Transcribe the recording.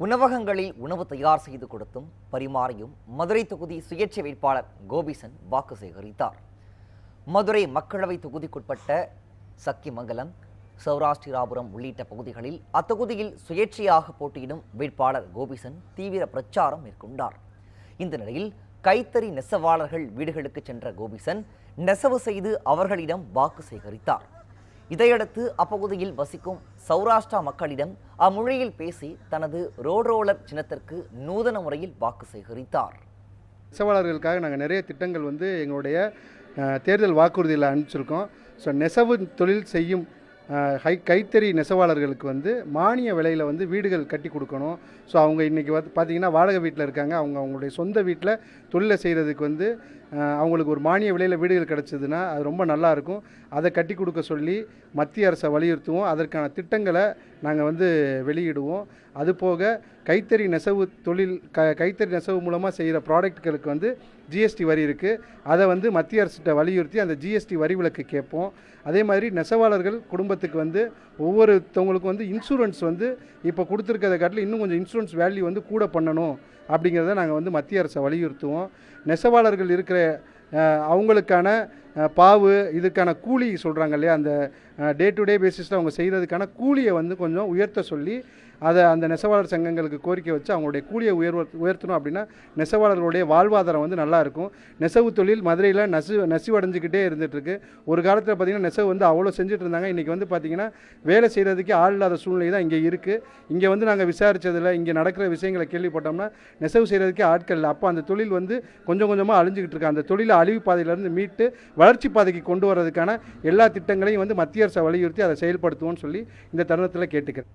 உணவகங்களில் உணவு தயார் செய்து கொடுத்தும் பரிமாறியும் மதுரை தொகுதி சுயேட்சை வேட்பாளர் கோபிசன் வாக்கு சேகரித்தார். மதுரை மக்களவை தொகுதிக்குட்பட்ட சக்கிமங்கலம் சௌராஷ்டிராபுரம் உள்ளிட்ட பகுதிகளில் அத்தொகுதியில் சுயேட்சையாக போட்டியிடும் வேட்பாளர் கோபிசன் தீவிர பிரச்சாரம் மேற்கொண்டார். இந்த நிலையில் கைத்தறி நெசவாளர்கள் வீடுகளுக்கு சென்ற கோபிசன் நெசவு செய்து அவர்களிடம் வாக்கு சேகரித்தார். இதையடுத்து அப்பகுதியில் வசிக்கும் சௌராஷ்டிரா மக்களிடம் அம்மொழியில் பேசி தனது ரோட்ரோலர் சின்னத்திற்கு நூதன முறையில் வாக்கு சேகரித்தார். நெசவாளர்களுக்காக நாங்கள் நிறைய திட்டங்கள் வந்து எங்களுடைய தேர்தல் வாக்குறுதியில் அனுப்பிச்சிருக்கோம். ஸோ நெசவு தொழில் செய்யும் ஹை கைத்தறி நெசவாளர்களுக்கு வந்து மானிய விலையில் வந்து வீடுகள் கட்டி கொடுக்கணும். ஸோ அவங்க இன்றைக்கி வந்து பார்த்திங்கன்னா வாடகை வீட்டில் இருக்காங்க. அவங்க அவங்களுடைய சொந்த வீட்டில் தொழிலை செய்கிறதுக்கு வந்து அவங்களுக்கு ஒரு மானிய விலையில் வீடுகள் கிடச்சிதுன்னா அது ரொம்ப நல்லாயிருக்கும் அதை கட்டி கொடுக்க சொல்லி மத்திய அரசை வலியுறுத்துவோம். அதற்கான திட்டங்களை நாங்கள் வந்து வெளியிடுவோம். அதுபோக கைத்தறி நெசவு தொழில் க கைத்தறி நெசவு மூலமாக செய்கிற ப்ராடக்ட்களுக்கு வந்து ஜிஎஸ்டி வரி இருக்குது அதை வந்து மத்திய அரசிட்ட வலியுறுத்தி அந்த ஜிஎஸ்டி வரி விலக்கு கேட்போம். அதே மாதிரி நெசவாளர்கள் குடும்பத்துக்கு வந்து ஒவ்வொருத்தவங்களுக்கும் வந்து இன்சூரன்ஸ் வந்து இப்போ கொடுத்துருக்கிறத காட்டில் இன்னும் கொஞ்சம் இன்சூரன்ஸ் வேல்யூ வந்து கூட பண்ணணும். அப்படிங்கிறத நாங்கள் வந்து மத்திய அரசை வலியுறுத்துவோம். நெசவாளர்கள் இருக்கிற அவங்களுக்கான பாவு இதுக்கான கூலி சொல்கிறாங்க இல்லையா? அந்த டே டு டே பேசிஸில் அவங்க செய்கிறதுக்கான கூலியை வந்து கொஞ்சம் உயர்த்த சொல்லி அதை அந்த நெசவாளர் சங்கங்களுக்கு கோரிக்கை வச்சு அவங்களுடைய கூலியை உயர்வ உயர்த்தணும் அப்படின்னா நெசவாளர்களுடைய வாழ்வாதாரம் வந்து நல்லாயிருக்கும் நெசவு தொழில் மதுரையில் நெசு நெசிவடைஞ்சிக்கிட்டே இருந்துகிட்ருக்கு ஒரு காலத்தில் பார்த்திங்கன்னா நெசவு வந்து அவ்வளோ செஞ்சுட்டு இருந்தாங்க இன்றைக்கி வந்து பார்த்திங்கன்னா வேலை செய்கிறதுக்கே ஆள் இல்லாத சூழ்நிலை தான் இங்கே இருக்குது இங்கே வந்து நாங்கள் விசாரித்ததில் இங்கே நடக்கிற விஷயங்களை கேள்விப்பட்டோம்னா நெசவு செய்கிறதுக்கே ஆட்கள் இல்லை. அப்போ அந்த தொழில் வந்து கொஞ்சம் கொஞ்சமாக அழிஞ்சிக்கிட்டு இருக்கு அந்த தொழிலை அழிவு பாதையிலேருந்து மீட்டு வளர்ச்சி பாதைக்கு கொண்டு வர்றதுக்கான எல்லா திட்டங்களையும் வந்து மத்திய அரசை வலியுறுத்தி அதை செயல்படுத்துவோம்னு சொல்லி இந்த தருணத்தில் கேட்டுக்கிறேன்.